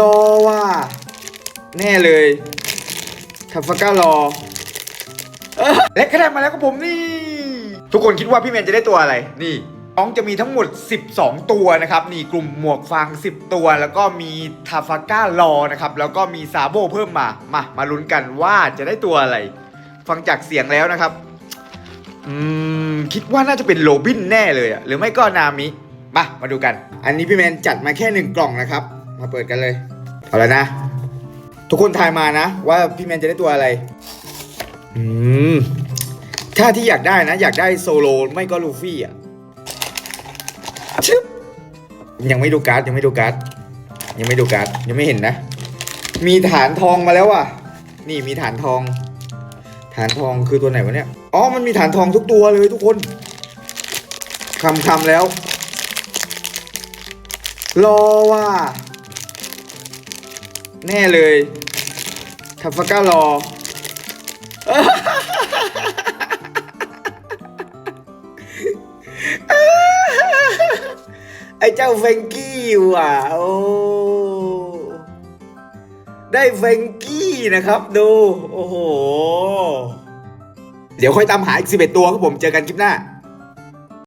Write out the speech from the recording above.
รอว่า แน่เลยทัฟฟก้ารอเออและก็ได้มาแล้วกับผมนี่ ทุกคนคิดว่าพี่แมนจะได้ตัวอะไร นี่น้องจะมีทั้งหมด 12 ตัวนะครับนี่กลุ่มหมวกฟาง 10 ตัว แล้วก็มีทาฟาก้ารอนะครับแล้วก็มีซาโบเพิ่มมามามาลุ้นกันว่าจะได้ตัวอะไร ฟังจากเสียงแล้วนะครับอืมคิดว่าน่าจะเป็นโรบินแน่เลยอะหรือไม่ก็นามิมามาดูกัน อันนี้พี่แมนจัดมาแค่หนึ่งกล่องนะครับ มาเปิดกันเลย เอาล้วนะ ทุกคนทายมานะ ว่าพี่แมนจะได้ตัวอะไร อืม ถ้าที่อยากได้นะ อยากได้โซโลไม่ก็ลูฟี่อะชึบยังไม่ดูการ์ดยังไม่ดูการ์ดยังไม่ดูการ์ดยังไม่เห็นนะ มีฐานทองมาแล้วอะ นี่มีฐานทอง ฐานทองคือตัวไหนวะเนี่ย อ๋อ มันมีฐานทองทุกตัวเลยทุกคนคำคำแล้ว รอว่า แน่เลยทัฟฟาก้ารอ ไอ้เจ้าเฟงกี้ว่ะ โอ้ ได้เฟงกี้นะครับ ดู โอ้โห เดี๋ยวค่อยตามหาอีก11ตัวครับผม เจอกันคลิปหน้า